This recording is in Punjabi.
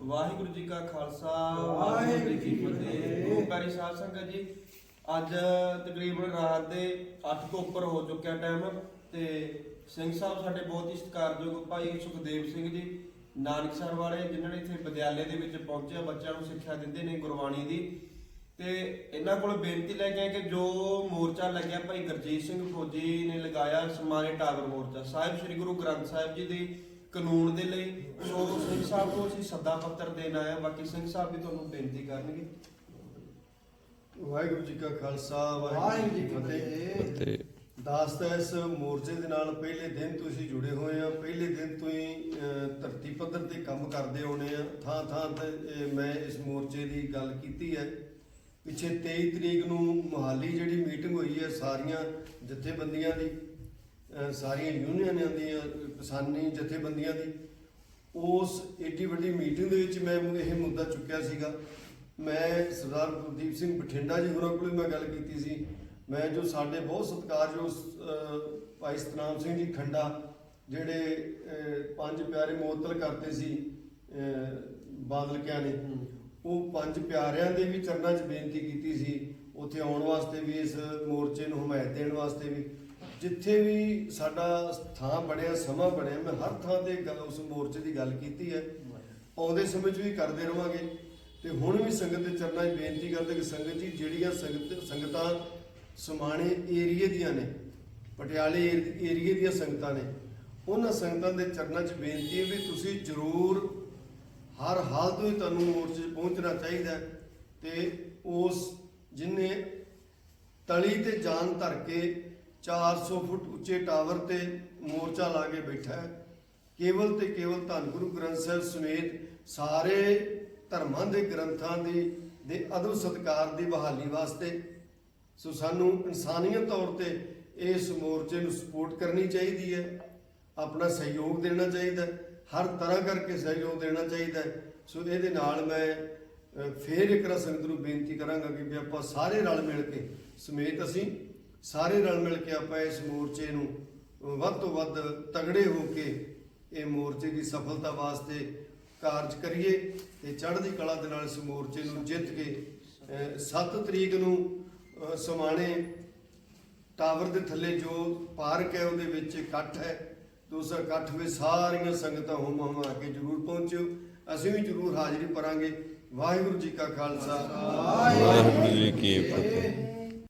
ਵਾਹਿਗੁਰੂ ਜੀ ਕਾ ਖਾਲਸਾ ਵਾਹਿਗੁਰੂ ਜੀ ਕੀ ਫਤਿਹ। ਪਿਆਰੀ ਸਾਧ ਸੰਗਤ ਜੀ। ਅੱਜ ਤਕਰੀਬਨ ਰਾਤ ਦੇ 8 ਤੋਂ ਉੱਪਰ ਹੋ ਚੁੱਕਿਆ ਟਾਈਮ ਤੇ ਸਿੰਘ ਸਾਹਿਬ ਸਾਡੇ ਬਹੁਤ ਹੀ ਸਤਿਕਾਰਯੋਗ ਭਾਈ ਸੁਖਦੇਵ ਸਿੰਘ ਜੀ ਨਾਨਕਸਰ ਵਾਲੇ ਜਿਨ੍ਹਾਂ ਨੇ ਇੱਥੇ ਵਿਦਿਆਲੇ ਦੇ ਵਿੱਚ ਪਹੁੰਚੇ ਬੱਚਿਆਂ ਨੂੰ ਸਿੱਖਿਆ ਦਿੰਦੇ ਨੇ ਗੁਰਬਾਣੀ ਦੀ। ਤੇ ਇਹਨਾਂ ਕੋਲ ਬੇਨਤੀ ਲੈ ਕੇ ਆਏ ਕਿ ਜੋ ਮੋਰਚਾ ਲੱਗਿਆ ਭਾਈ ਗੁਰਜੀਤ ਸਿੰਘ ਫੌਜੀ ਨੇ ਲਗਾਇਆ ਸਮਾਨੇ ਟਾਵਰ ਮੋਰਚਾ। ਸਾਹਿਬ ਸ੍ਰੀ ਗੁਰੂ ਗ੍ਰੰਥ ਸਾਹਿਬ ਜੀ ਦੇ ਕਾਨੂੰਨ ਦੇ ਲਈ ਸੋ ਸਿੰਘ ਸਾਹਿਬ ਨੂੰ ਅਸੀਂ ਸੱਦਾ ਪੱਤਰ ਦੇਣ ਹਾਂ। ਬਾਕੀ ਸਿੰਘ ਸਾਹਿਬ ਵੀ ਤੁਹਾਨੂੰ ਬੇਨਤੀ ਕਰਨਗੇ। ਵਾਹਿਗੁਰੂ ਜੀ ਕਾ ਖਾਲਸਾ ਵਾਹਿਗੁਰੂ ਜੀ ਕੀ ਫਤਿਹ। ਤੇ ਦਾਸ ਤਾਂ ਇਸ ਮੋਰਚੇ ਦੇ ਨਾਲ ਪਹਿਲੇ ਦਿਨ ਤੋਂ ਅਸੀਂ ਜੁੜੇ ਹੋਏ ਆ ਪਹਿਲੇ ਦਿਨ ਤੋਂ ਹੀ ਧਰਤੀ ਪੱਧਰ ਤੇ ਕੰਮ ਕਰਦੇ ਆਉਣੇ ਆ ਥਾਂ ਥਾਂ ਤੇ ਇਹ ਮੈਂ ਇਸ ਮੋਰਚੇ ਦੀ ਗੱਲ ਕੀਤੀ ਹੈ। ਪਿੱਛੇ 23 ਤਰੀਕ ਨੂੰ ਮੁਹਾਲੀ ਜਿਹੜੀ ਮੀਟਿੰਗ ਹੋਈ ਹੈ ਸਾਰੀਆਂ ਜਥੇਬੰਦੀਆਂ ਦੀ ਸਾਰੀਆਂ ਯੂਨੀਅਨਾਂ ਦੀਆਂ ਕਿਸਾਨੀ ਜਥੇਬੰਦੀਆਂ ਦੀ ਉਸ ਏਡੀ ਵੱਡੀ ਮੀਟਿੰਗ ਦੇ ਵਿੱਚ ਮੈਂ ਇਹ ਮੁੱਦਾ ਚੁੱਕਿਆ ਸੀਗਾ। ਮੈਂ ਸਰਦਾਰ ਗੁਰਦੀਪ ਸਿੰਘ ਬਠਿੰਡਾ ਜੀ ਹੋਰਾਂ ਕੋਲ ਮੈਂ ਗੱਲ ਕੀਤੀ ਸੀ। ਮੈਂ ਜੋ ਸਾਡੇ ਬਹੁਤ ਸਤਿਕਾਰਯੋਗ ਅਹ, ਭਾਈ ਸਤਨਾਮ ਸਿੰਘ ਜੀ ਖੰਡਾ ਜਿਹੜੇ ਪੰਜ ਪਿਆਰੇ ਮੁਅੱਤਲ ਕਰਤੇ ਸੀ ਬਾਦਲ ਕਿਆ ਨੇ ਉਹ ਪੰਜ ਪਿਆਰਿਆਂ ਦੇ ਵੀ ਚਰਨਾਂ 'ਚ ਬੇਨਤੀ ਕੀਤੀ ਸੀ। ਉੱਥੇ ਆਉਣ ਵਾਸਤੇ ਵੀ ਇਸ ਮੋਰਚੇ ਨੂੰ ਹਮਾਇਤ ਦੇਣ ਵਾਸਤੇ ਵੀ। ਜਿੱਥੇ ਵੀ ਸਾਡਾ ਥਾਂ ਬਣਿਆ, ਸਮਾਂ ਬਣਿਆ, ਮੈਂ ਹਰ ਥਾਂ ਤੇ ਗੱਲ- ਉਸ ਮੋਰਚੇ ਦੀ ਗੱਲ ਕੀਤੀ ਹੈ। ਆਉਂਦੇ ਸਮੇਂ 'ਚ ਵੀ ਕਰਦੇ ਰਵਾਂਗੇ। ਤੇ ਹੁਣ ਵੀ ਸੰਗਤ ਦੇ ਚਰਨਾਂ 'ਚ ਬੇਨਤੀ ਕਰਦੇ ਕਿ ਸੰਗਤ ਜੀ, ਜਿਹੜੀਆਂ ਸੰਗਤ, ਸੰਗਤਾਂ ਸਮਾਣੇ ਏਰੀਏ ਦੀਆਂ ਨੇ, ਪਟਿਆਲੇ ਏਰੀਏ ਦੀਆਂ ਸੰਗਤਾਂ ਨੇ, ਉਹਨਾਂ ਸੰਗਤਾਂ ਦੇ ਚਰਨਾਂ 'ਚ ਬੇਨਤੀ ਹੈ ਵੀ ਤੁਸੀਂ ਜ਼ਰੂਰ ਹਰ ਹਾਲਤ ਵਿੱਚ ਤੁਹਾਨੂੰ ਮੋਰਚੇ 'ਚ ਪਹੁੰਚਣਾ ਚਾਹੀਦਾ ਹੈ। ਤੇ ਉਸ ਜਿਨੇ ਤਲੀ ਤੇ ਜਾਨ ਧਰ ਕੇ 400 ਫੁੱਟ ਉੱਚੇ ਟਾਵਰ ਤੇ ਮੋਰਚਾ ਲਾ ਕੇ ਬੈਠਾ ਹੈ। ਕੇਵਲ ਤੇ ਕੇਵਲ ਧੰਨ ਗੁਰੂ ਗ੍ਰੰਥ ਸਾਹਿਬ ਸਮੇਤ ਸਾਰੇ ਧਰਮਾਂ ਦੇ ਗ੍ਰੰਥਾਂ ਦੀ ਦੇ ਅਦਬ ਸਤਕਾਰ ਦੀ ਬਹਾਲੀ ਵਾਸਤੇ ਸੋ ਸਾਨੂੰ ਇਨਸਾਨੀਅਤ ਤੌਰ ਤੇ ਇਸ ਮੋਰਚੇ ਨੂੰ ਸਪੋਰਟ ਕਰਨੀ ਚਾਹੀਦੀ ਹੈ। ਆਪਣਾ ਸਹਿਯੋਗ ਦੇਣਾ ਚਾਹੀਦਾ ਹਰ ਤਰ੍ਹਾਂ ਕਰਕੇ ਸਹਿਯੋਗ ਦੇਣਾ ਚਾਹੀਦਾ ਸੋ ਇਹਦੇ ਨਾਲ ਮੈਂ ਅ, ਫੇਰ ਇੱਕ ਵਾਰ ਸੰਗਤ ਨੂੰ ਬੇਨਤੀ ਕਰਾਂਗਾ ਕਿ ਵੀ ਆਪਾਂ ਸਾਰੇ ਰਲ ਮਿਲ ਕੇ ਸਮੇਤ ਅਸੀਂ ਸਾਰੇ ਰਲ ਮਿਲ ਕੇ ਆਪਾਂ ਇਸ ਮੋਰਚੇ ਨੂੰ ਵੱਧ ਤੋਂ ਵੱਧ ਤਗੜੇ ਹੋ ਕੇ ਇਹ ਮੋਰਚੇ ਦੀ ਸਫਲਤਾ ਵਾਸਤੇ ਕਾਰਜ ਕਰੀਏ ਤੇ ਚੜ੍ਹਦੀ ਕਲਾ ਦੇ ਨਾਲ ਇਸ ਮੋਰਚੇ ਨੂੰ ਜਿੱਤ ਕੇ 7 ਤਰੀਕ ਨੂੰ ਸਮਾਣੇ ਟਾਵਰ ਦੇ ਥੱਲੇ ਜੋ ਪਾਰਕ ਹੈ ਉਹਦੇ ਵਿੱਚ ਇਕੱਠ ਹੈ। ਦੂਸਰਾ ਇਕੱਠ ਵਿੱਚ ਸਾਰੀਆਂ ਸੰਗਤਾਂ ਹੋਮ ਹੋਮ ਆ ਕੇ ਜਰੂਰ ਪਹੁੰਚਿਓ। ਅਸੀਂ ਵੀ ਜਰੂਰ ਹਾਜ਼ਰੀ ਭਰਾਂਗੇ। ਵਾਹਿਗੁਰੂ ਜੀ ਕਾ ਖਾਲਸਾ। ਵਾਹਿਗੁਰੂ ਜੀ ਕੀ ਫਤਿਹ।